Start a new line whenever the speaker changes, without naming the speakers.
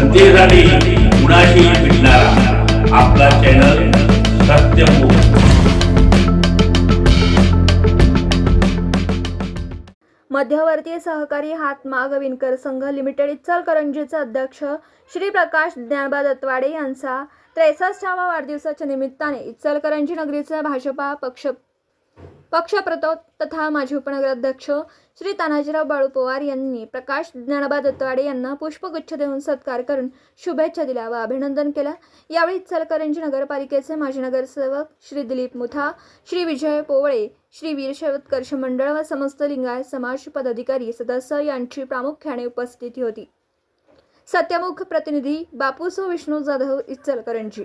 जनतेसाठी कुणाशी भेटणारा. आपला चॅनल सत्यमुख
मध्यवर्ती सहकारी हातमाग विणकर संघ लिमिटेड इचलकरंजीचे अध्यक्ष श्री प्रकाश ज्ञानबा दत्वाडे यांचा त्रेसष्टावा वाढदिवसाच्या निमित्ताने इचलकरंजी नगरीचे भाजपा पक्ष पक्षप्रत तथा माजी उपनगराध्यक्ष श्री तानाजीराव बाळू पवार यांनी प्रकाश ज्ञानबा दत्तवाडे यांना पुष्पगुच्छ देऊन सत्कार करून शुभेच्छा दिल्या व अभिनंदन केलं. यावेळी इचलकरंजी नगरपालिकेचे माजी नगरसेवक श्री दिलीप मुथा श्री विजय पोवळे श्री वीरशैवत्कर्ष मंडळ व समस्त लिंगायत समाज पदाधिकारी सदस्य यांची प्रामुख्याने उपस्थिती होती. सत्यमुख प्रतिनिधी बापूसो विष्णू जाधव इचलकरंजी